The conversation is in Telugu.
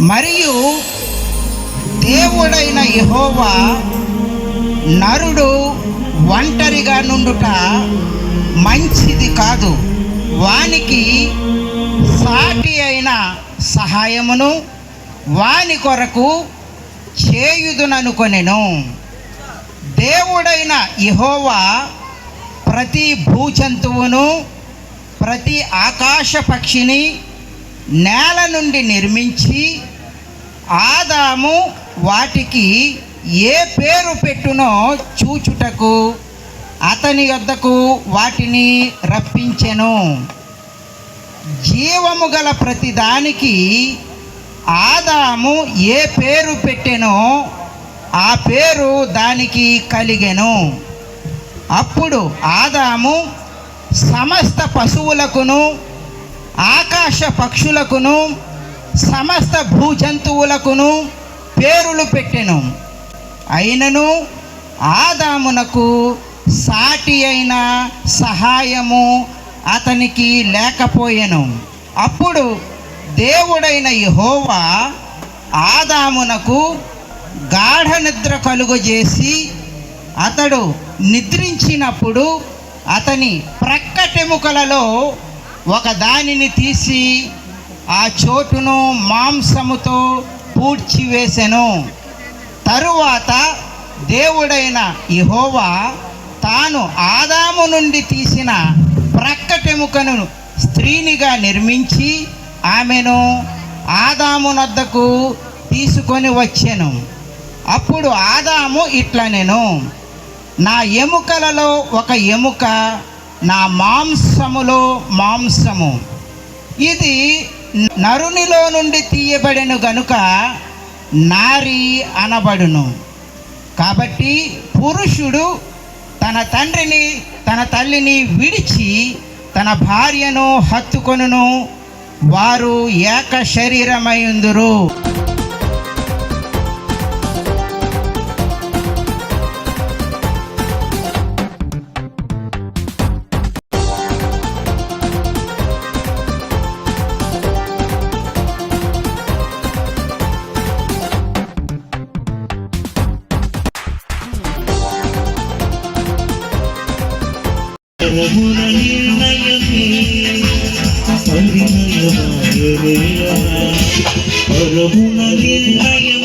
మరియు దేవుడైన యహోవా నరుడు ఒంటరిగా నుండుట మంచిది కాదు. వానికి సాటి అయిన సహాయమును వాని కొరకు చేయుదుననుకొనెను దేవుడైన ఇహోవా ప్రతి భూజంతువును ప్రతి ఆకాశ పక్షిని నేల నుండి నిర్మించి ఆదాము వాటికి ఏ పేరు పెట్టునో చూచుటకు అతని వద్దకు వాటిని రప్పించెను. జీవము గల ప్రతిదానికి ఆదాము ఏ పేరు పెట్టెనో ఆ పేరు దానికి కలిగెను. అప్పుడు ఆదాము సమస్త పశువులకును ఆకాశ పక్షులకును సమస్త భూజంతువులకును పేరులు పెట్టెను. అయినను ఆదామునకు సాటి అయిన సహాయము అతనికి లేకపోయెను. అప్పుడు దేవుడైన యహోవా ఆదామునకు గాఢ నిద్ర కలుగజేసి అతడు నిద్రించినప్పుడు అతని ప్రక్కటెముకలలో ఒక దానిని తీసి ఆ చోటును మాంసముతో పూడ్చివేసెను. తరువాత దేవుడైన ఇహోవా తాను ఆదాము నుండి తీసిన ప్రక్కటెముకను స్త్రీనిగా నిర్మించి ఆమెను ఆదామునద్దకు తీసుకొని వచ్చెను. అప్పుడు ఆదాము ఇట్లా నేను నా ఎముకలలో ఒక ఎముక నా మాంసములో మాంసము. ఇది నరునిలో నుండి తీయబడెను గనుక నారి అనబడును. కాబట్టి పురుషుడు తన తండ్రిని తన తల్లిని విడిచి తన భార్యను హత్తుకొనును. వారు ఏక శరీరమైందురు பரமுன நிர்ணயமே பரமுன நிர்ணயம்